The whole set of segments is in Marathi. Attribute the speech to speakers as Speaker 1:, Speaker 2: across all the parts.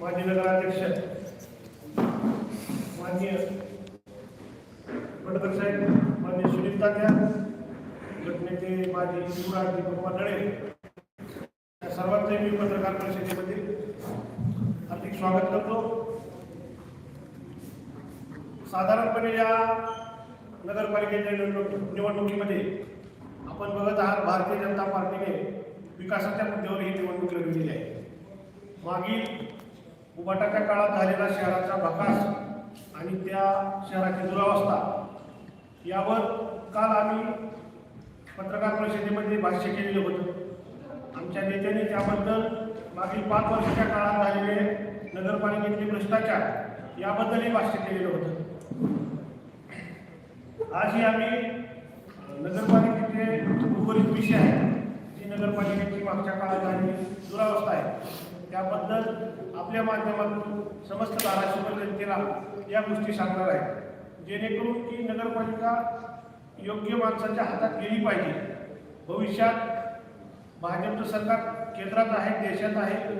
Speaker 1: माजी नगराध्यक्ष माननीय पटकर साहेब माननीय सुनील तात्या गटनेते माजी युवराज दीपक मंडळे या सर्वांचे मी पत्रकार परिषदेमध्ये हार्दिक स्वागत करतो. साधारणपणे या नगरपालिकेच्या निवडणूक निवडणुकीमध्ये आपण बघत आहात भारतीय जनता पार्टीने विकासाच्या मुद्द्यावर ही निवडणूक लढवलेली आहे. मागील उबाटाच्या काळात झालेला शहराचा विकास आणि त्या शहराची दुरावस्था यावर काल आम्ही पत्रकार परिषदेमध्ये भाष्य केलेलं होतं. आमच्या नेत्याने त्याबद्दल मागील पाच वर्षाच्या काळात झालेले नगरपालिकेतले भ्रष्टाचार याबद्दलही भाष्य केलेलं होतं. आजही आम्ही नगरपालिकेचे उर्वरित विषय आहेत जी नगरपालिकेची मागच्या काळात झालेली दुरावस्था आहे त्याबद्दल आपल्या माध्यमातून समस्त धाराशिव जनतेला या गोष्टी सांगणार आहे. जेणेकरून की नगरपालिका योग्य माणसाच्या हातात गेली पाहिजे. भविष्यात भाजपचं सरकार केंद्रात आहे देशात आहे.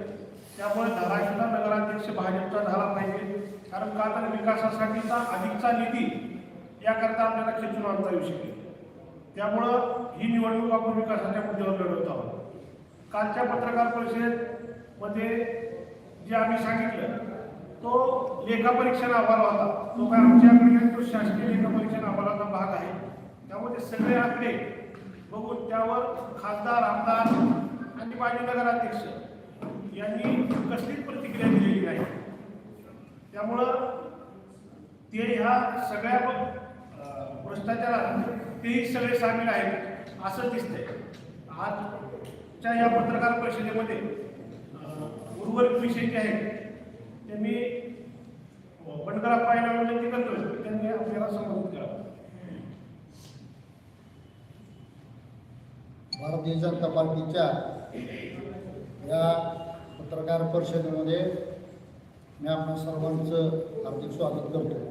Speaker 1: त्यामुळे धाराशिवला नगराध्यक्ष भाजपचा झाला पाहिजे. कारण का तर विकासासाठीचा अधिकचा निधी याकरता आपल्याला खेचून आणता येऊ शकेल. त्यामुळं ही निवडणूक आपण विकासाच्या मुद्द्यावर लढवत आहोत. कालच्या पत्रकार परिषदेत मध्ये जे आम्ही सांगितलं तो लेखापरीक्षण अहवाल होता. तो काय आमच्याकडे तो शासकीय लेखापरीक्षण अहवालाचा भाग आहे. त्यामध्ये सगळे आकडे बघून त्यावर खासदार आमदार आणि माजी नगराध्यक्ष यांनी कसलीच प्रतिक्रिया दिलेली नाही. त्यामुळं ते ह्या सगळ्या भ्रष्टाचारात तेही सगळे सामील आहेत असं दिसतंय. आजच्या या पत्रकार परिषदेमध्ये उर्वरित विषय जे आहेत ते मी बंडकराप्पा पाहायला विनंती करतोय. त्यांनी आपल्याला संबोधित करावं.
Speaker 2: भारतीय जनता पार्टीच्या या पत्रकार परिषदेमध्ये मी आपल्या सर्वांचं हार्दिक स्वागत करतो.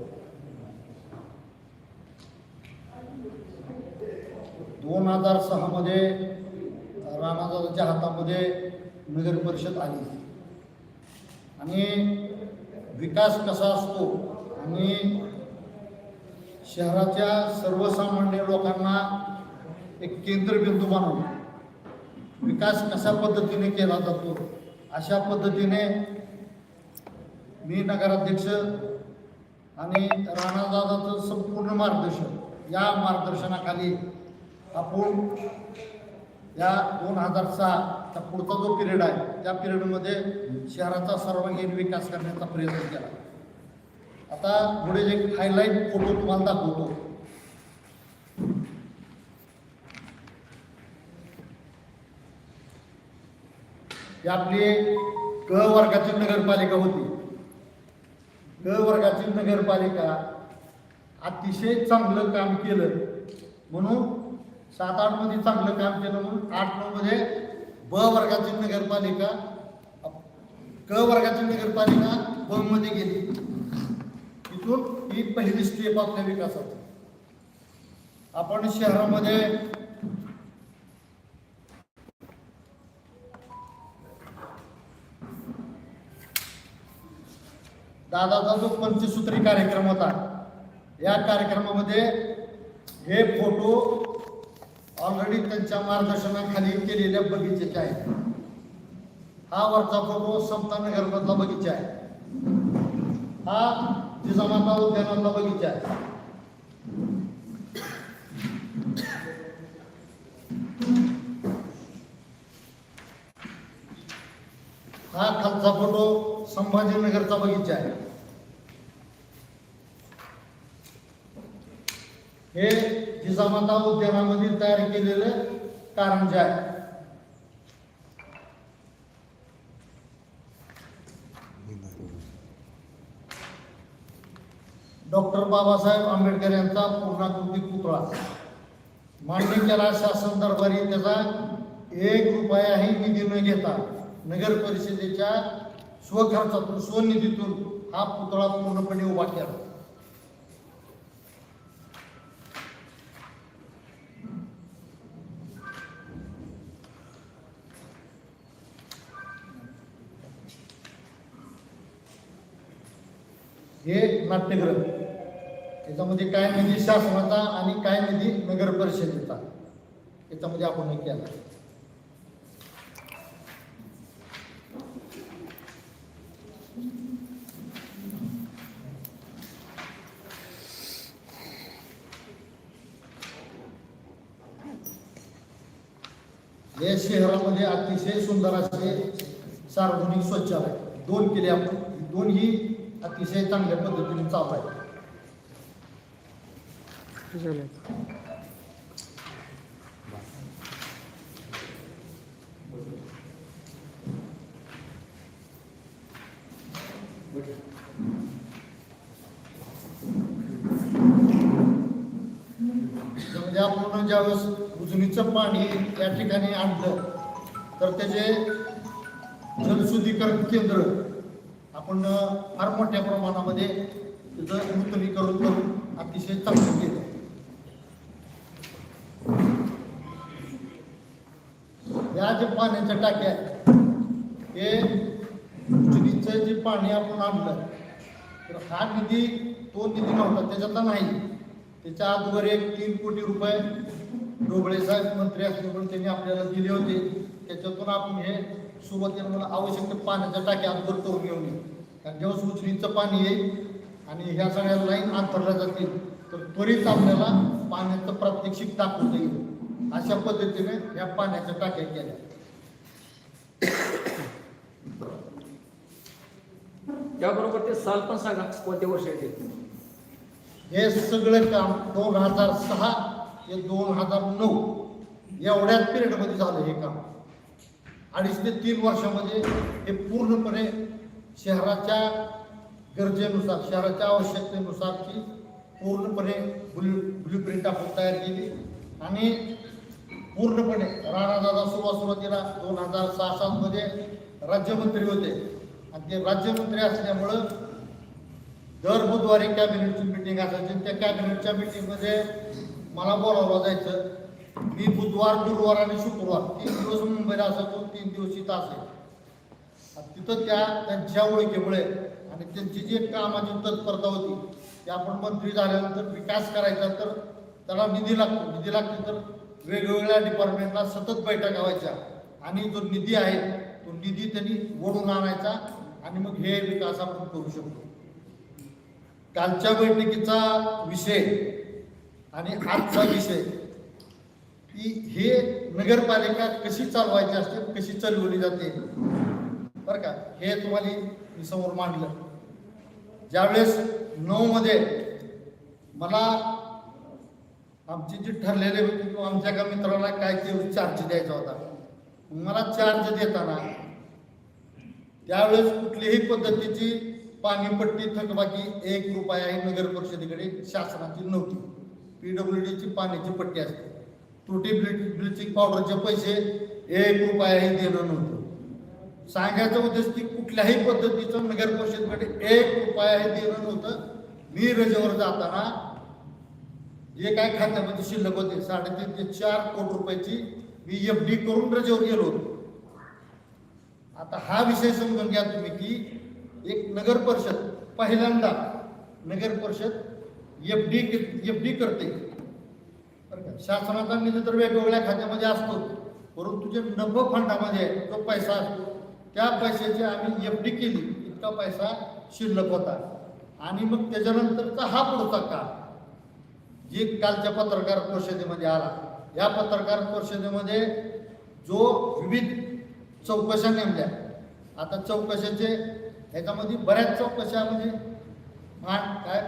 Speaker 2: दोन हजार सहामध्ये राणादादाच्या हातामध्ये नगर परिषद आली. आणि विकास कसा असतो आणि शहराच्या सर्वसामान्य लोकांना एक केंद्रबिंदू बनवून विकास कशा पद्धतीने केला जातो अशा पद्धतीने मी नगराध्यक्ष आणि राणादादाचं संपूर्ण मार्गदर्शन या मार्गदर्शनाखाली आपण या दोन हजार सहा आता पुढचा जो पिरियड आहे त्या पिरियडमध्ये शहराचा सर्वांगीण विकास करण्याचा प्रयत्न केला. आता पुढे एक हायलाईट फोटो तुम्हाला दाखवतो. ही आपली क वर्गाची नगरपालिका होती. क वर्गाची नगरपालिका अतिशय चांगलं काम केलं. म्हणून सात आठमध्ये चांगलं काम केलं म्हणून आठ नऊमध्ये ब वर्गाची नगरपालिका क वर्गाची नगरपालिका ब मध्ये गेली. इथून ही पहिली स्टेप आपल्या विकासाची आपण शहरामध्ये दादाचा जो पंचसूत्री कार्यक्रम होता या कार्यक्रमामध्ये हे फोटो ऑलरेडी त्यांच्या मार्गदर्शनाखाली केलेल्या बगीचेचे आहेत? हा वरचा फोटो समता नगरमधला बगीचा आहे. हा जिजामाता उद्यानातला बगीचा आहे. हा खालचा फोटो संभाजीनगरचा बगीचा आहे. हे जिजामाता उद्यानामध्ये तयार केलेलं कारंजे आहे. डॉक्टर बाबासाहेब आंबेडकर यांचा पूर्णाकृती पुतळा. मान्य केला शासन दरबारी त्याचा एक रुपयाही निधी न घेता नगर परिषदेच्या स्वखर्चातून स्वनिधीतून हा पुतळा पूर्णपणे उभा केला. हे नाट्यगृह त्याच्यामध्ये काय निधी शासनाचा आणि काय निधी नगर परिषदेचा. याच्यामध्ये आपण केला. या शहरामध्ये अतिशय सुंदर असे सार्वजनिक शौचालय. दोन केले आपण. दोनही अतिशय चांगल्या पद्धतीने चालू आहे. म्हणजे आपण ज्यावेळेस उजनीचं पाणी या ठिकाणी आणलं तर त्याचे जलशुद्धीकरण केंद्र आपण फार मोठ्या प्रमाणामध्ये त्याचं नूतनीकरण करून अतिशय चांगलं केलं. या जे पाण्याच्या टाक्या आहेत, हे उजनीचं जे पाणी आपण आणलं तर हा निधी तो निधी नव्हता त्याच्यातला नाही. त्याच्या अगोदर एक तीन कोटी रुपये डोबळे साहेब मंत्री असल्यामुळे त्यांनी आपल्याला दिले होते. त्याच्यातून आपण हे सुरुवातीला मला आवश्यक ते पाण्याच्या टाक्या अगोदर करून घेऊन येऊ कारण जेव्हा सुचणीचं पाणी येईल आणि ह्या सगळ्या लाईन अंतरल्या जातील तर त्वरित आपल्याला पाण्याचं प्रात्यक्षिक दाखवता येईल. अशा पद्धतीने ह्या पाण्याच्या टाक्या केल्या.
Speaker 3: त्याबरोबर ते साल पण सांगा कोणत्या वर्षी येते
Speaker 2: हे सगळं काम दोन हजार सहा ते दोन हजार नऊ एवढ्याच पिरियडमध्ये झालं हे काम. अडीच ते तीन वर्षामध्ये हे पूर्णपणे शहराच्या गरजेनुसार शहराच्या आवश्यकतेनुसारची पूर्णपणे ब्लू ब्लू प्रिंट आपण तयार केली. आणि पूर्णपणे राणादादा सुरुवात सुरुवातीला दोन हजार सहा सातमध्ये राज्यमंत्री होते. आणि ते राज्यमंत्री असल्यामुळं दर बुधवारी कॅबिनेटची मिटिंग असायची. त्या कॅबिनेटच्या मिटिंगमध्ये मला बोलावलं जायचं मी बुधवार गुरुवार आणि शुक्रवार तीन दिवस मुंबईला असायचो तीन दिवस इथं असायचो. तिथं त्या त्यांच्या ओळखीमुळे आणि त्यांची जी कामाची तत्परता होती ते आपण मंत्री झाल्यानंतर विकास करायचा तर त्याला निधी लागतो. निधी लागतो तर वेगवेगळ्या डिपार्टमेंटला सतत बैठका व्हायच्या. आणि जो निधी आहे तो निधी त्यांनी ओढून आणायचा आणि मग हे विकास आपण करू शकतो. कालच्या बैठकीचा विषय आणि आजचा विषय की हे नगरपालिका कशी चालवायची असते कशी चालवली जाते? बरं का? हे तुम्हाला मी समोर मांडलं. ज्यावेळेस नऊमध्ये मला आमची जी ठरलेली होती किंवा आमच्या एका मित्राला काय ते चार्ज द्यायचा होता. मला चार्ज देताना त्यावेळेस कुठलीही पद्धतीची पाणीपट्टी थकबाकी एक रुपया ही नगर परिषदेकडे शासनाची नव्हती. पीडब्ल्यू डीची पाण्याची पट्टी असते. तुटी ब्लिच ब्लिचिंग पावडरचे पैसे एक रुपयाही देणं नव्हतं. सांगायचं उद्देश की कुठल्याही पद्धतीचं नगर परिषदकडे एक रुपयाही देणं नव्हतं. मी रजेवर जाताना जे काय खात्यामध्ये शिल्लक होते साडेतीन ते चार कोटी रुपयाची मी एफ डी करून रजेवर गेलो होतो. आता हा विषय समजून घ्या तुम्ही की एक नगर परिषद पहिल्यांदा नगर परिषद एफ डी एफ डी करते. बरं का? शासनाचा निधी तर वेगवेगळ्या खात्यामध्ये असतो. परंतु जे नभ फंडामध्ये जो पैसा असतो त्या पैशाची आम्ही एफ डी केली. इतका पैसा शिल्लक होता. आणि मग त्याच्यानंतरचा हा पुढचा काळ जे कालच्या पत्रकार परिषदेमध्ये आला. या पत्रकार परिषदेमध्ये जो विविध चौकशा नेमल्या. आता चौकशाचे ह्याच्यामध्ये बऱ्याच चौकशा म्हणजे काय?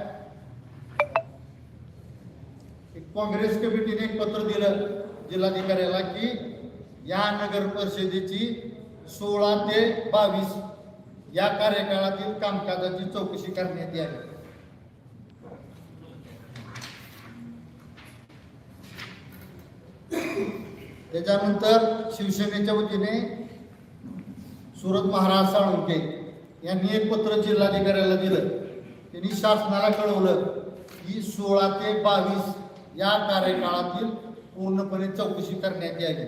Speaker 2: काँग्रेस कमिटीने एक पत्र दिलं जिल्हाधिकाऱ्याला की या नगर परिषदेची सोळा ते बावीस या कार्यकाळातील कामकाजाची चौकशी करण्यात यावी. त्याच्यानंतर शिवसेनेच्या वतीने सुरत महाराज साळुंके यांनी एक पत्र जिल्हाधिकाऱ्याला दिलं. त्यांनी शासनाला कळवलं की सोळा ते बावीस या कार्यकाळातील पूर्णपणे चौकशी करण्यात यावी.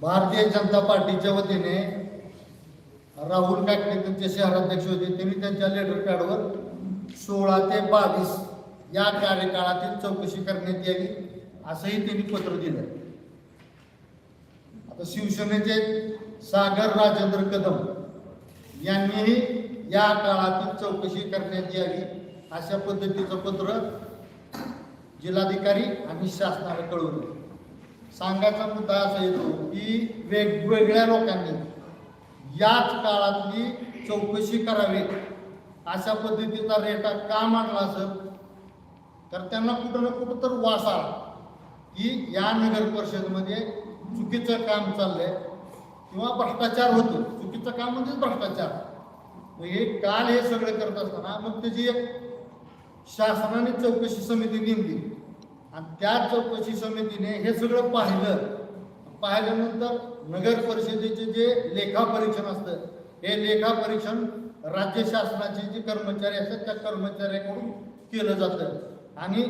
Speaker 2: भारतीय जनता पार्टीच्या वतीने राहुल काकडे त्यांचे शहराध्यक्ष होते. त्यांनी त्यांच्या लेटर पॅडवर सोळा ते बावीस या कार्यकाळातील चौकशी करण्यात यावी असंही त्यांनी पत्र दिलं. आता शिवसेनेचे सागर राजेंद्र कदम यांनीही या काळातील चौकशी करण्यात यावी अशा पद्धतीचं पत्र जिल्हाधिकारी आणि शासनाला कळवलं. सांगायचा मुद्दा असा येतो की वेगवेगळ्या लोकांनी याच काळातली चौकशी करावी अशा पद्धतीचा रेटा का मांडला असेल? तर त्यांना कुठं ना कुठं तर वास आला की या नगर परिषदमध्ये चुकीचं काम चाललंय. किंवा भ्रष्टाचार होतो. चुकीचं काम म्हणजेच भ्रष्टाचार. मग हे काल हे सगळं करत असताना मग त्याची एक शासनाने चौकशी समिती नेमली. आणि त्या चौकशी समितीने हे सगळं पाहिलं. पाहिल्यानंतर नगर परिषदेचे जे लेखा परीक्षण असतं हे लेखा परीक्षण राज्य शासनाचे जे कर्मचारी असतात त्या कर्मचाऱ्याकडून केलं जातं. आणि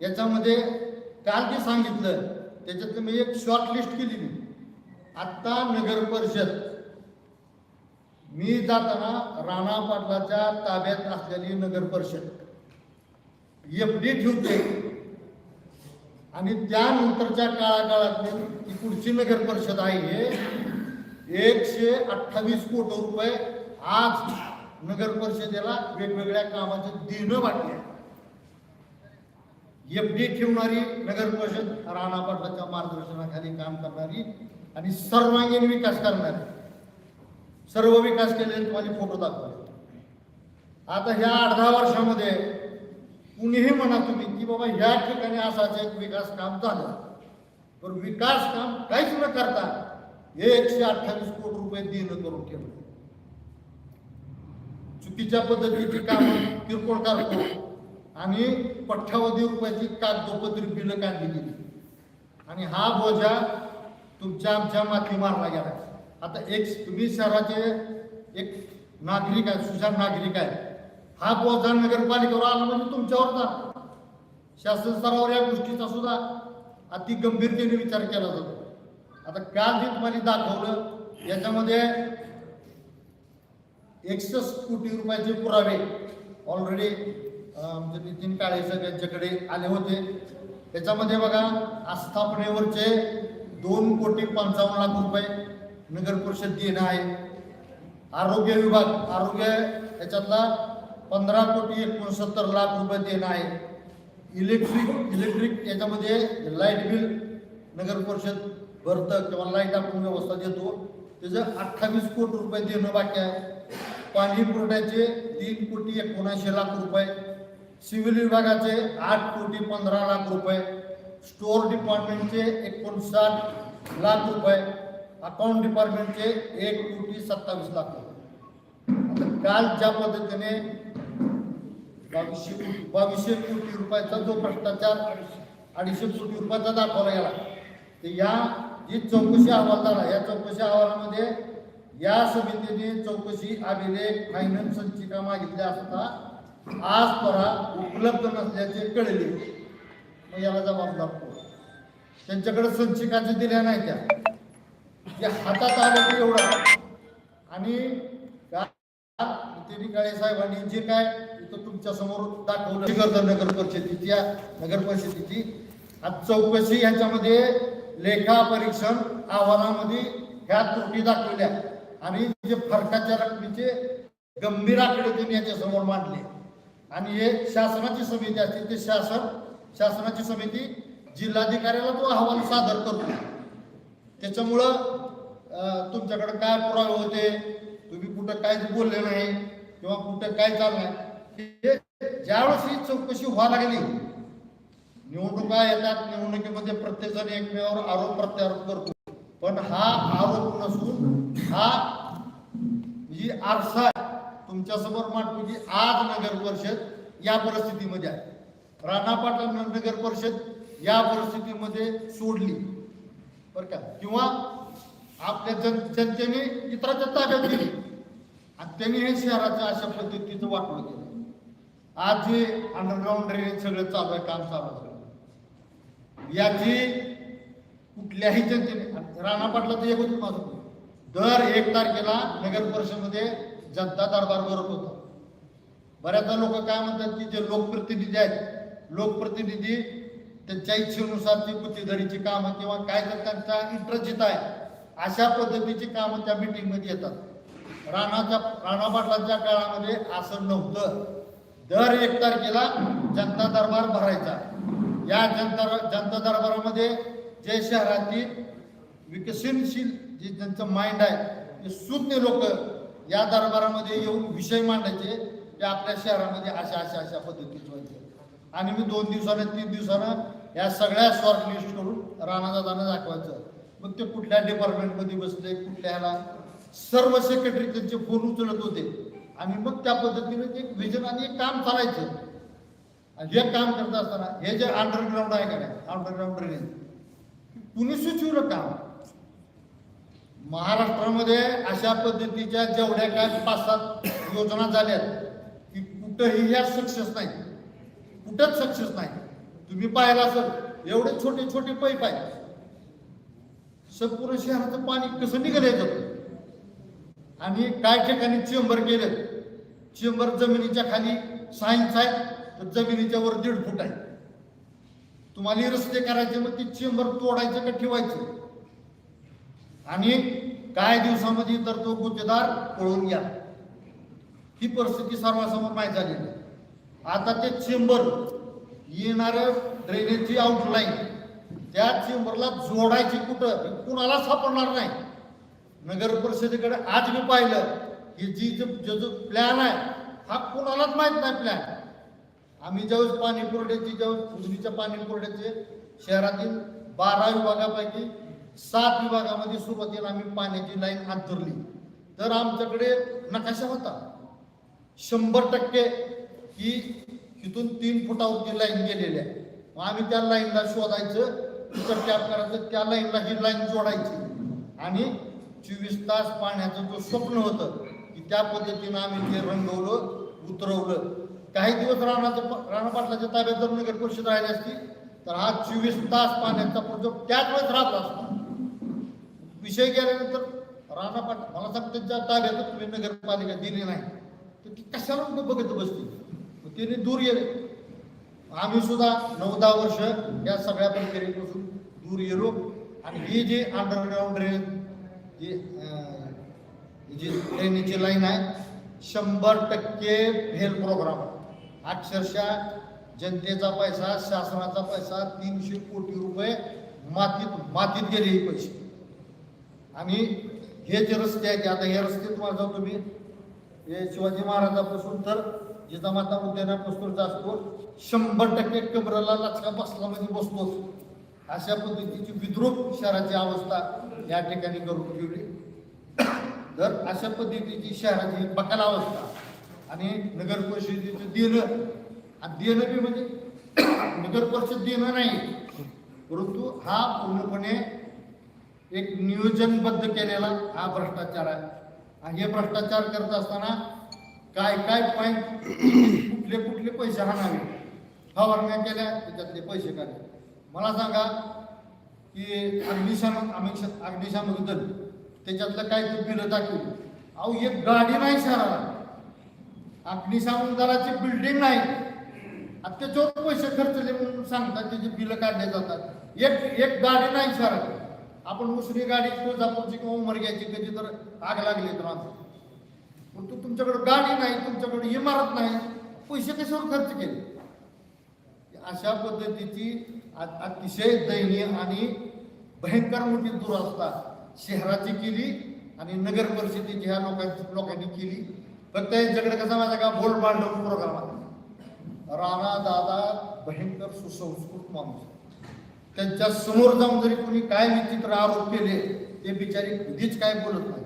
Speaker 2: याच्यामध्ये काल जे सांगितलं त्याच्यातलं मी एक शॉर्ट लिस्ट केली मी आत्ता नगर परिषद. मी जाताना राणा पाटलाच्या ताब्यात असलेली नगर परिषद. एफ डी ठेवते. आणि त्यानंतरच्या काळाकाळातली ही पुढची नगर परिषद आहे हे एकशे अठ्ठावीस कोटी रुपये आज नगर परिषदेला वेगवेगळ्या कामाचे देणं वाटले. एफ डी ठेवणारी नगर परिषद राणा पाटलाच्या मार्गदर्शनाखाली काम करणारी आणि सर्वांगीण विकास करणारी. सर्व विकास केले तुम्हाला फोटो दाखवले. आता ह्या अर्धा वर्षामध्ये कुणीही म्हणा तुम्ही की बाबा ह्या ठिकाणी असाच एक विकास काम झालं. पण विकास काम काहीच न करता एकशे अठ्ठावीस कोटी रुपये देणं करून ठेवलं. चुकीच्या पद्धतीची कामं किरकोळ करतो आणि पठ्ठावधी रुपयाची कागदोपत्री बिलं काढली गेली. आणि हा बोजा तुमच्या आमच्या माती मारला गेला. आता एक तुम्ही शहराचे एक नागरिक आहे सुशांत नागरिक आहे. हा बोजा नगरपालिकेवर आला म्हणजे तुमच्यावर शासन स्तरावर या गोष्टीचा सुद्धा अति गंभीरतेने विचार केला जातो. आता काल जे तुम्हाला दाखवलं याच्यामध्ये एकसष्ट कोटी रुपयाचे पुरावे ऑलरेडी म्हणजे नितीन काळे सगळ्यांच्याकडे आले होते. त्याच्यामध्ये बघा आस्थापनेवरचे दोन कोटी पंचावन्न लाख रुपये नगर परिषद देणं आहे. आरोग्य विभाग आरोग्य याच्यातला पंधरा कोटी एकोणसत्तर लाख रुपये देणं आहे. इलेक्ट्रिक इलेक्ट्रिक याच्यामध्ये लाइट बिल नगर परिषद भरतं किंवा लाइट आपण व्यवस्था देतो. त्याचं अठ्ठावीस कोटी रुपये देणं बाकी आहे. पाणी पुरवठ्याचे तीन कोटी एकोणऐंशी लाख रुपये. सिव्हिल विभागाचे आठ कोटी पंधरा लाख रुपये. स्टोअर डिपार्टमेंटचे एकोणसाठ लाख रुपये अकाउंट डिपार्टमेंटचे एक कोटी सत्तावीस लाख रुपये. काल ज्या पद्धतीने बावीसशे कोटी बावीसशे कोटी रुपयाचा जो भ्रष्टाचार अडीचशे कोटी रुपयाचा दाखवला गेला तर या जी चौकशी अहवाल झाला या चौकशी अहवालामध्ये या समितीने चौकशी अभिलेख फायनान्स संचिका मागितल्या असता आज परा उपलब्ध नसल्याचे कळले. मग याला जबाबदार कोण त्यांच्याकडे संचिकाच्या दिल्या नाही त्या. जे हातात आलं ते एवढं. आणि नितीन काळे साहेबांनी जे काय इथं तुमच्यासमोर दाखवलं करतं नगर परिषदेची या नगर परिषदेची आज चौकशी ह्याच्यामध्ये लेखा परीक्षण अहवालामध्ये ह्या त्रुटी दाखवल्या. आणि जे फरकाच्या रकमेचे गंभीर आकडे त्यांनी याच्या समोर मांडले. आणि हे शासनाची समिती असते ते शासन शासनाची समिती जिल्हाधिकाऱ्याला तो अहवाल सादर करतो. त्याच्यामुळं तुमच्याकडं तुमच्याकडे काय पुरावे होते तुम्ही कुठं काय बोलले नाही किंवा कुठं काय चाललंय हे ज्यावेळेस ही चौकशी व्हायला लागली निवडणुका येतात निवडणुकीमध्ये प्रत्येक जण एकमेकावर आरोप प्रत्यारोप करतो. पण हा आरोप नसून हा जी आरसा तुमच्यासमोर मांडतो की आज नगर परिषद या परिस्थितीमध्ये आहे. राणा पाटील नगर परिषद या परिस्थितीमध्ये सोडली. बरं का? किंवा आपल्या जन जनतेने इतराच्या ताब्यात दिली. आणि त्यांनी हे शहराचं अशा पद्धतीचं वाटलं केलं. आज जे अंडरग्राऊंड ड्रेनेज सगळं चालू आहे काम चालू आहे. याची कुठल्याही जनतेने आणि राणा पाटलाचं एक होतं माझं. दर एक तारखेला नगर परिषदेमध्ये जनता दरबार भरत होता. बऱ्याचदा लोक काय म्हणतात की जे लोकप्रतिनिधी आहेत लोकप्रतिनिधी त्यांच्या इच्छेनुसार ती गुत्तेदारीची कामं किंवा काय तर त्यांचा इंटरेस्ट आहे अशा पद्धतीची कामं त्या मिटिंगमध्ये येतात. राणाच्या राणा पाटलांच्या काळामध्ये असं नव्हतं. दर एक तारखेला जनता दरबार भरायचा. या जनता जनता दरबारामध्ये जे शहरातील विकसनशील जे त्यांचं माइंड आहे ते सुज्ञ लोक या दरबारामध्ये येऊन विषय मांडायचे ते आपल्या शहरामध्ये अशा अशा अशा पद्धतीचे व्हायचे. आणि मी दोन दिवसानं तीन दिवसानं या सगळ्या शॉर्ट लिस्ट करून राणादादानं दाखवायचं. मग ते कुठल्या डिपार्टमेंटमध्ये बसले कुठल्या ह्याला? सर्व सेक्रेटरी त्यांचे फोन उचलत होते. आणि मग त्या पद्धतीने ते विजन आणि एक काम चालायचं. आणि हे काम करत असताना हे जे अंडरग्राऊंड आहे का नाही अंडरग्राऊंड ड्रेनेज कुणी सुचवलं काम? महाराष्ट्रामध्ये अशा पद्धतीच्या जेवढ्या काय पाच सात योजना झाल्यात की कुठंही ह्या सक्सेस नाही कुठंच सक्सेस नाही. तुम्ही पाहिला असेल एवढे छोटे छोटे पैप आहेत. संपूर्ण शहराचं पाणी कसं निघायचं आणि काय ठिकाणी चेंबर केलं चेंबर जमिनीच्या खाली सायन्स आहे तर जमिनीच्या वर दीड फूट आहे. तुम्हाला रस्ते करायचे मग ती चेंबर तोडायचं का ठेवायचं? आणि काय दिवसामध्ये तर तो गुत्तेदार पळून गेला? ही परिस्थिती सर्वांसमोर माहीत झालेली आहे. आता ते चेंबर येणार ड्रेनेजची आउटलाईन त्या चेंबरला जोडायची कुठं? कुणाला सापडणार नाही. नगर परिषदेकडे आज मी पाहिलं की जी जो जो प्लॅन आहे हा कुणालाच माहीत नाही प्लॅन आम्ही ज्यावेळेस पाणी पुरवठ्याची ज्यावेळेस उजनीच्या पाणी पुरवठ्याचे शहरातील बारा विभागापैकी सात विभागामध्ये सुरुवातीला आम्ही पाण्याची लाईन अंतरली. तर आमच्याकडे नकाशा होता. शंभर टक्के की तिथून तीन फुटावरती लाईन गेलेली आहे. मग आम्ही त्या लाईनला शोधायचं तिथं टॅप करायचं त्या लाईनला ही लाईन जोडायची. आणि चोवीस तास पाण्याचं जो स्वप्न होतं की त्या पद्धतीनं आम्ही ते रंगवलं उतरवलं. काही दिवस राणाचं राणापाटलाच्या ताब्यात जर नगर परिषद राहिली असती तर हा चोवीस तास पाण्याचा प्रोजेक्ट त्याच वेळेस राहत असतो. विषय गेल्यानंतर राणापाट मला सांगतात ज्या ताब्यात तुम्ही नगरपालिका दिली नाही तर ती कशाला बघत बसते तिने दूर गेले आम्ही सुद्धा नऊ दहा वर्ष या सगळ्या प्रक्रियेपासून दूर गेलो आणि ही जी अंडरग्राऊंड रेल जी जी ट्रेनीची लाईन आहे शंभर टक्के फेल प्रोग्राम अक्षरशः जनतेचा पैसा शासनाचा पैसा तीनशे कोटी रुपये मातीत मातीत गेले हे पैसे. आणि हे जे रस्ते आहेत आता हे रस्ते तुम्हाला जाऊ तुम्ही हे शिवाजी महाराजापासून तर जिजामाता उद्यानापासून असतो शंभर टक्के कबराला लचका बसला म्हणजे बसतोच अशा पद्धतीची विद्रोप शहराची अवस्था या ठिकाणी करून ठेवली तर अशा पद्धतीची शहराची बकाल अवस्था आणि नगर परिषदेचं देणं. आणि देणं बी म्हणजे नगर परिषद देणं नाही परंतु हा पूर्णपणे एक नियोजनबद्ध केलेला हा भ्रष्टाचार आहे. आणि हे भ्रष्टाचार करत असताना काय काय पॉईंट कुठले कुठले पैसे हाणावे? फवारण्या केल्या त्याच्यातले पैसे काढले. मला सांगा की अग्निशामक अमिक्ष अग्निशामक दल त्याच्यातलं काय ते बिलं दाखवली अहो एक गाडी नाही शहराला. अग्निशामक दलाची बिल्डिंग नाही. आता त्याच्यावर पैसे खर्चले म्हणून सांगतात त्याची बिलं काढले जातात. एक एक गाडी नाही शहरात. आपण दुसरी गाडी तुळजापूरची किंवा उमरग्याची कधी तर आग लागली तर आमचं. पण तू तुमच्याकडे गाडी नाही तुमच्याकडे इमारत नाही पैसे कशावर खर्च केले? अशा पद्धतीची अतिशय दयनीय आणि भयंकर मोठी दुरावस्था शहराची केली आणि नगर परिषदेची ह्या लोकांची लोकांनी केली. फक्त यांच्याकडे कसा माझा का? बोल मांडव प्रोग्रामात राणा दादा भयंकर सुसंस्कृत माणूस. त्यांच्यासमोर जाऊन जरी कोणी काय विचित्र आरोप केले ते बिचारी कधीच काय बोलत नाही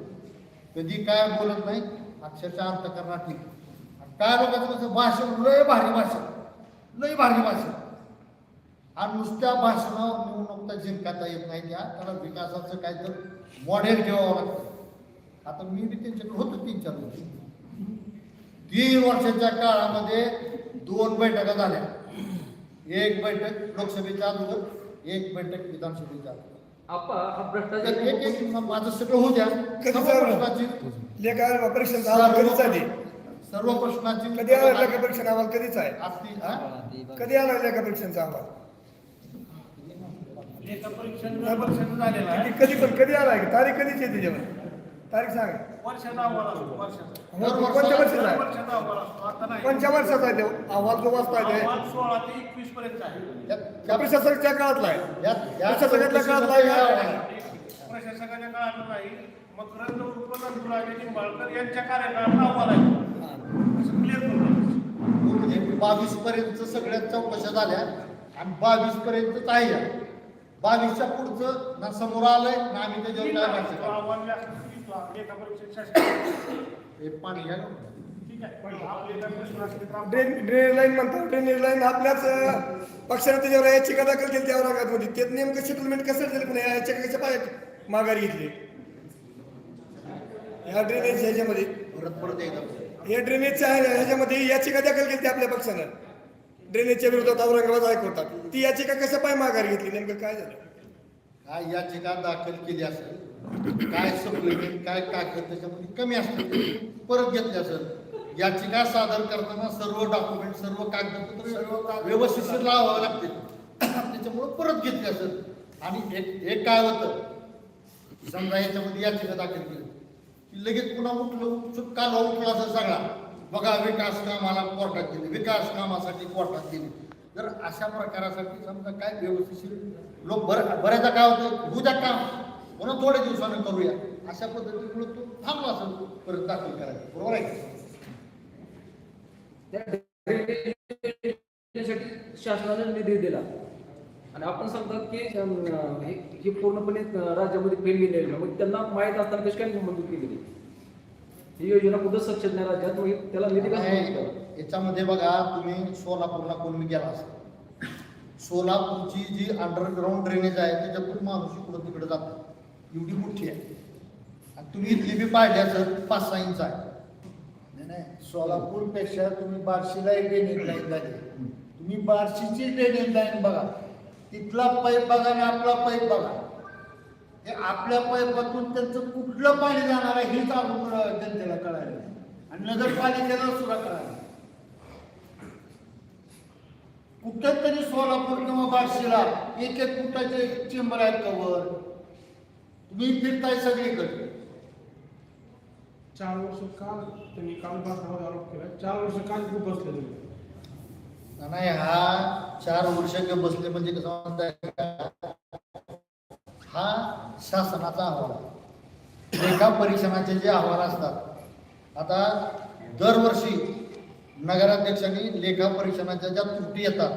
Speaker 2: कधी काय बोलत नाही अक्षरशः अर्थ करणार ठीक काय लोकांचं कसं भाषण लय भारी भाषण. लय भारी भाषण. आणि नुसत्या भाषणावर निवडणुकता जिंकता येत नाही त्या. त्याला विकासाचं काय तर मॉडेल ठेवावं लागतं. आता मी बी त्यांच्याकडे होतो तीन चार वर्ष. तीन वर्षाच्या काळामध्ये दोन बैठका झाल्या. एक बैठक लोकसभेच्या अगोदर एक बैठक विधानसभेच्या अगोदर.
Speaker 3: हा
Speaker 2: माझं सगळं होऊ द्या.
Speaker 4: लेखा परीक्षेचा अहवाल कधीच आहे
Speaker 2: सर्व प्रश्नाची
Speaker 4: कधी आला लेखा परीक्षेचा अहवाल कधीच आहे?
Speaker 2: हा?
Speaker 4: कधी आला लेखा परीक्षेचा अहवाल?
Speaker 1: लेखा परीक्षण परीक्षण झालेलं आहे?
Speaker 4: किती- कधी पण कधी आलाय तारीख कधीची आहे त्याच्यावर तारीख सांगा.
Speaker 1: अहवाल
Speaker 4: कोणत्या वर्षाचा आहे?
Speaker 1: वर्षाचा अहवाल असतो आता नाही.
Speaker 4: कोणत्या वर्षाचा आहे तो? अहवाल जो वाचताय ते?
Speaker 1: अहवाल सोळा ते आहे.
Speaker 4: प्रशासकाच्या काळातला आहे.
Speaker 2: या- या
Speaker 4: प्रशासकाच्या काळातला आहे का?
Speaker 1: प्रशासकाच्या काळात नाही मकरंद उर्फ नंदुराजे निंबाळकर यांच्या कार्यकाळात अहवाल आहे. असं क्लिअर करून
Speaker 2: म्हणजे बावीस पर्यंत सगळ्या चौकशा झाल्या आणि बावीस पर्यंतच आहे या. बावीसच्या पुढचं ना समोर आलंय ना आम्ही त्याच्यावर हे पाणी घ्या ना.
Speaker 1: ठीक आहे. पण आपले काही प्रश्न असतील तर आपण-
Speaker 4: ड्रेन लाईन म्हणतात ड्रेनेज लाईन आपल्याच पक्षाने त्याच्यावर याचिका दाखल केली त्या औरंगाबादमध्ये ते नेमकं सेटलमेंट कसं झालं? पण याचिका कशा पाय माघारी घेतली? ह्या ड्रेनेज ह्याच्यामध्ये.
Speaker 2: परत परत एकदा
Speaker 4: हे ड्रेनेजच्या आहे- ह्याच्यामध्ये याचिका दाखल केली आपल्या पक्षानं. ड्रेनेजच्या विरोधात औरंगाबाद हायकोर्टात. ती याचिका कशा पाय माघारी घेतली? नेमकं काय झालं?
Speaker 2: काय याचिका दाखल केली असेल काय सप्लिमेंट काय कागद त्याच्यामध्ये कमी असतील परत घेतले असेल. याचिका सादर करताना सर्व डॉक्युमेंट सर्व कागदपत्र व्यवस्थित लावावे लागतील त्याच्यामुळे परत घेतले असेल. आणि एक एक काय होतं? समजा याच्यामध्ये याचिका दाखल केली. लगेच पुन्हा उठलं सुटका उठला तर सगळा. बघा विकास कामाला कोर्टात दिले विकास कामासाठी कोर्टात दिले जर अशा प्रकारासाठी समजा काय व्यवस्थित लोक बरं बऱ्याचदा काय होतं उद्या काम. म्हणून थोड्या दिवसानं करूया. अशा पद्धतीमुळे तो थांबला असेल परत दाखल करायचं बरोबर आहे
Speaker 3: शासनाने निधी दिला. आणि आपण सांगतात की हे हे पूर्णपणे राज्यामध्ये फेल गेलेलं. मग त्यांना माहीत असताना कशी काय मंजूर केली गेली? ही योजना कुठं सक्षम नाही राज्यात मग हे- त्याला निधी कसा मंजूर केला?
Speaker 2: आहे, याच्यामध्ये बघा तुम्ही सोलापूरला कोणी गेला असेल सोलापूरची जी अंडरग्राऊंड ड्रेनेज आहे त्याच्यातून माणूस इकडं तिकडे जातात एवढी मोठी आहे आणि तुम्ही इथली बी पाहिली असेल पाच सहा इंच आहे
Speaker 5: नाही नाही सोलापूरपेक्षा तुम्ही बार्शीला एक ड्रेनेज लाईन झाली तुम्ही बार्शीची ड्रेनेज लाईन बघा तिथला पाईप बघा आणि आपला पाईप बघा. हे आपल्या पाईपातून त्यांचं कुठलं पाणी जाणार आहे हेच आपण जनतेला कळायला नाही आणि नगरपालिकेला सुद्धा कळायला कुठेतरी सोलापूर किंवा बार्शीला एक एक फुटाचे चेंबर आहेत कवर तुम्ही फिरताय सगळीकडे.
Speaker 6: चार वर्ष काल त्यांनी काल भाषणामध्ये आरोप केला. चार वर्ष काल खूप बसले तुम्ही.
Speaker 2: नाही हा चार वर्ष बसले म्हणजे कसं म्हणताय हा शासनाचा अहवाल लेखा परीक्षणाचे जे अहवाल असतात आता दरवर्षी नगराध्यक्षांनी लेखा परीक्षणाच्या ज्या त्रुटी येतात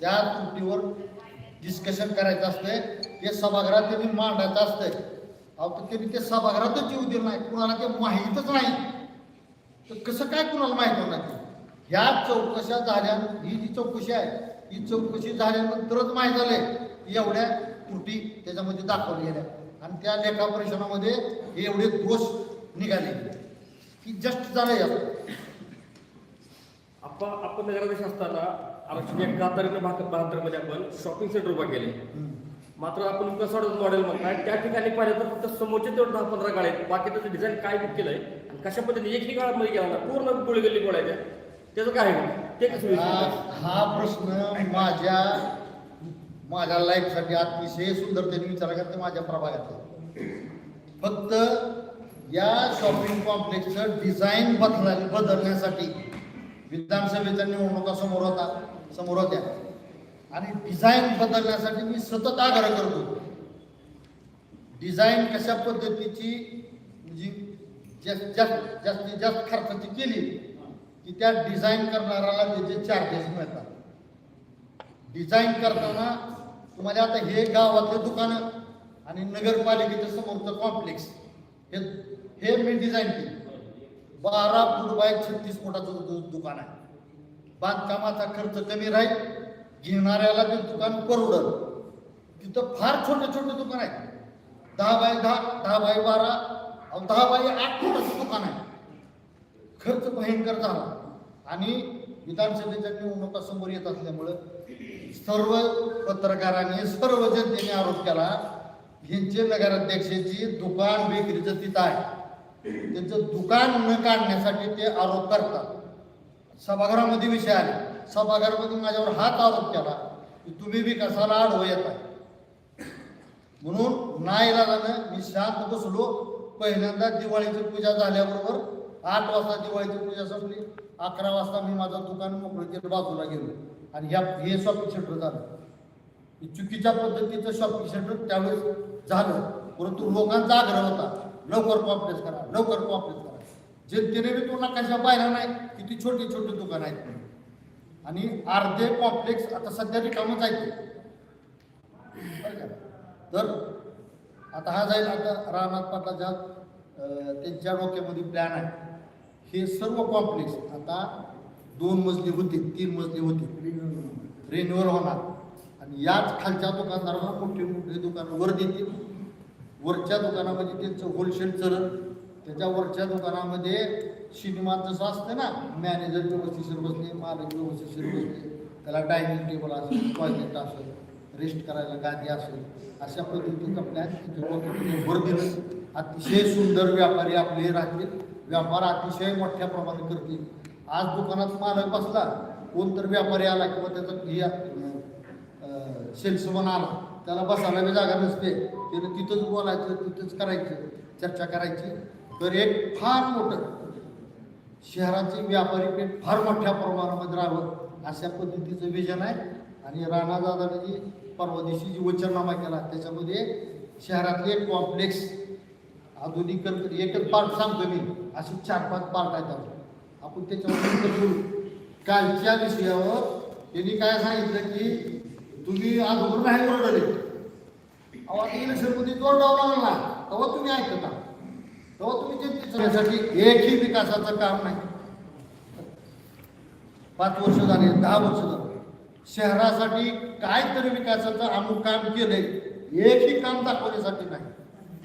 Speaker 2: त्या त्रुटीवर डिस्कशन करायचं असते ते सभागृहात त्यांनी मांडायचं असतंय. अहो तर त्यांनी ते सभागृहातच येऊ दिलं नाही. कुणाला ते माहीतच नाही. तर कसं काय कुणाला माहीत होणार? ह्या चौकशा झाल्या ही जी चौकशी आहे ही चौकशी झाल्यानंतरच माहीत झाले की एवढ्या त्रुटी त्याच्यामध्ये दाखवल्या गेल्या आणि त्या लेखा परीक्षणामध्ये हे एवढे दोष निघाले. की जस्ट झालं यात
Speaker 7: आपण आपण नगराध्यक्ष असताना आमच्या एकाहत्तर बहात्तरमध्ये आपण शॉपिंग सेंटर उभा केले. मात्र आपण विकास मॉडेल म्हणताय त्या ठिकाणी पाहिजे तर फक्त समोरचे तेवढे दहा पंधरा आहेत. बाकी त्याचं डिझाईन काय केलंय आणि कशा पद्धतीने एकही काळामध्ये गेला पूर्ण गोळी गल्ली गोळायच्या त्याचं काय ते कसं
Speaker 2: हा हा प्रश्न माझ्या माझ्या लाईफसाठी अतिशय सुंदरतेने विचार करते माझ्या प्रभागात फक्त या शॉपिंग कॉम्प्लेक्सचं डिझाईन बदला बदलण्यासाठी विधानसभेच्या निवडणुका समोर होता समोर होत्या. आणि डिझाईन बदलण्यासाठी मी सतत आग्रह करतो. डिझाईन कशा पद्धतीची म्हणजे जास्त जास्त जास्तीत जास्त खर्चाची केली की त्या डिझाईन करणाऱ्याला त्याचे चार्जेस मिळतात. डिझाईन करताना तुम्हाला आता हे गावातलं दुकानं आणि नगरपालिकेच्या समोरचं कॉम्प्लेक्स हे हे मी डिझाईन केलं. बारा फूट बाय छत्तीस फुटाचं दुकान आहे. बांधकामाचा खर्च कमी राहील घेणाऱ्याला ते दुकान परवडल. तिथं फार छोटे छोटे दुकान आहे दहा बाय दहा दहा बाय बारा दहा बाय आठ फुटाचं दुकान आहे. खर्च भयंकर झाला. आणि विधानसभेच्या निवडणुका समोर येत असल्यामुळं सर्व पत्रकारांनी सर्व जनतेने आरोप केला ह्यांचे नगराध्यक्षाची दुकान बेकरीचं तिथं आहे. त्यांचं दुकान न काढण्यासाठी ते आरोप करतात. सभागृहामध्ये विषय आले. सभागृहामध्ये माझ्यावर हात आरोप केला की तुम्ही विकासाला आडवं येत आहे. म्हणून नाईलाजानं मी शांत बसलो. पहिल्यांदा दिवाळीची पूजा झाल्याबरोबर आठ वाजता दिवाळीची पूजा संपली. अकरा वाजता मी माझं दुकान मोकळं केलं बाजूला गेलो. आणि ह्या हे शॉपिंग सेंटर झालं. चुकीच्या पद्धतीचं शॉपिंग सेंटर त्यावेळेस झालं. परंतु लोकांचा आग्रह होता लवकर कॉम्प्लेस करा लवकर कॉम्प्लेस करा. जनतेने बी तो नकाशा पाहिला नाही किती छोटी छोटी दुकान आहेत आणि अर्धे कॉम्प्लेक्स आता सध्या रिकामच आहेत. तर आता हा जाईल आता रामनाथ पाटलाच्या त्यांच्या डोक्यामध्ये प्लॅन आहे. हे सर्व कॉम्प्लेक्स आता दोन मजली होते तीन मजली होते. रिन्युअल होणार. आणि याच खालच्या दुकानदारांना मोठे मोठे दुकानं वर देतील. वरच्या दुकानामध्ये त्यांचं होलसेल चलन. त्याच्या वरच्या दुकानामध्ये सिनेमा जसं असतं ना मॅनेजर व्यवस्थिशीर बसले मालक व्यवस्थिशीर बसले त्याला डायनिंग टेबल असेल टॉयलेट असेल रेस्ट करायला गादी असेल अशा पद्धतीचा प्लॅन तिथे भर दिलं. अतिशय सुंदर व्यापारी आपले राहतील. व्यापार अतिशय मोठ्या प्रमाणात करतील आज दुकानात मालक बसला कोण तर व्यापारी आला किंवा त्याचा सेल्समन आला त्याला बसायला बी जागा नसते. त्यानं तिथंच बोलायचं तिथंच करायचं चर्चा करायची. तर एक फार मोठं शहराची व्यापारी पेठ फार मोठ्या प्रमाणामध्ये राहावं अशा पद्धतीचं विजन आहे. आणि राणादादाने जी परवा दिवशी जी वचननामा केला त्याच्यामध्ये शहरातले कॉम्प्लेक्स आधुनिक एकच पार्ट सांगतो मी. असे चार पाच पार्ट आहेत आपण त्याच्यावर बोलू. कालच्या विषयावर त्यांनी काय सांगितलं की तुम्ही अगोदर नाही ओरडले. अहो आता इलेक्शनमध्ये जोर लागला. तेव्हा तुम्ही ऐकता. तेव्हा तुम्ही जनतेसाठी एकही विकासाचं काम नाही. पाच वर्ष झाले दहा वर्ष झाले. शहरासाठी काहीतरी विकासाचं आम्ही काम केलंय. एकही काम दाखवण्यासाठी नाही.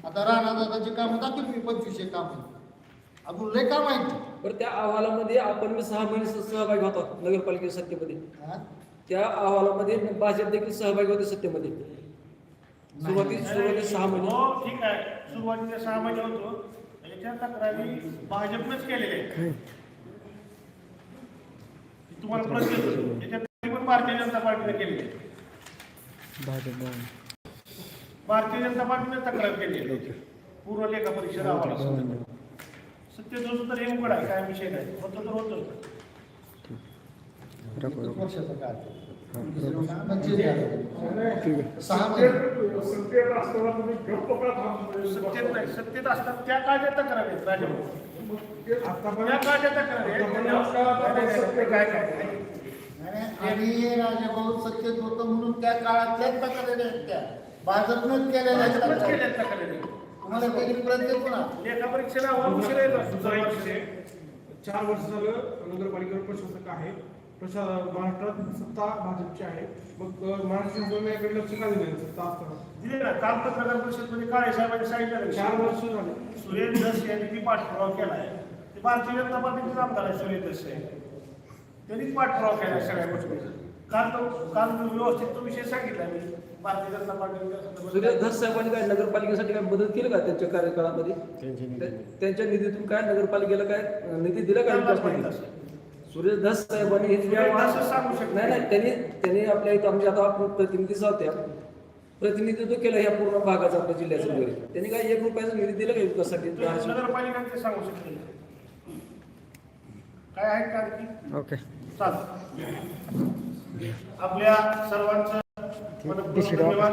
Speaker 2: आता राणादादाची कामं दाखवली मी पंचवीसशे काम. अजून लय काम आहेत.
Speaker 3: बरं त्या अहवालामध्ये आपण मी सहा महिने सह- सहभागी होतो नगरपालिका सत्तेमध्ये.
Speaker 2: हा?
Speaker 3: त्या अहवालामध्ये भाजप देखील सहभागी होते सत्तेमध्ये. सुरुवाती सुरुवाती सहा महिने.
Speaker 1: हो ठीक आहे. सुरुवातीला सहा महिने होतो. याच्या तक्रारी भाजपनंच केलेल्या आहेत. तुम्हाला प्रश्न येतो. याच्यात पण भारतीय जनता पार्टीने केलेली आहे. भारतीय जनता पार्टीने तक्रार केली आहे. पूर्व लेखा परीक्षा अहवाला सत्य दोष तर हे उघड आहे? काय विषय नाही. होतं तर होतं
Speaker 6: सत्तेत असताना तुम्ही गप्प का थांबताय?
Speaker 1: सत्तेत नाही. सत्तेत असतात त्या काळच्या तक्रार आहेत राजभाऊ? त्या तक्रार आहेत काय काय?
Speaker 2: आणि राजाभाऊ सत्तेत होतं म्हणून त्या काळातल्याच तक्रारी आहेत त्या. भाजपनंच केलेल्या आहेत तुम्हाला
Speaker 1: लेखा परीक्षेला उशिरा येत. असतो
Speaker 6: चार वर्ष झालं नगरपालिकेवर प्रशासक आहे. प्रशा महाराष्ट्रात सत्ता भाजपची आहे. मग अं, महाराष्ट्र शासनाकडे लक्ष का दिलं? सत्ता असताना.
Speaker 1: दिले ना. काल पत्रकार परिषदमध्ये काळे साहेबांनी सांगितलं
Speaker 6: चार वर्ष झाले.
Speaker 1: सुरेश दस यांनी ती पाठपुरावा केला आहे ते भारतीय जनता पार्टीचे आमदार आहे सुरेश दस साहेब. त्यांनीच पाठपुरावा केला आहे सगळ्या गोष्टीचा. काल तो काल व्यवस्थित तो विषय सांगितला मी. भारतीय जनता पार्टी
Speaker 3: सूर्य धस साहेबांनी काय नगरपालिकेसाठी काय मदत केली का त्यांच्या कार्यकाळामध्ये? त्या- त्यांच्या निधीतून काय नगरपालिकेला काय निधी दिला का विकास निधी सूर्य धस साहेबांनी हे
Speaker 1: सांगू शकतो.
Speaker 3: नाही नाही त्यांनी त्यांनी आपल्या इथं आमच्या आता आपण प्रतिनिधी होत्या प्रतिनिधित्व केलं ह्या पूर्ण भागाचं आपल्या जिल्ह्याचं वगैरे. त्यांनी काय एक रुपयाचा निधी दिला का विकासासाठी?
Speaker 1: नगरपालिका ते सांगू शकते काय आहे का आणखी?
Speaker 8: ओके.
Speaker 1: चालतं आपल्या सर्वांचं धन्यवाद.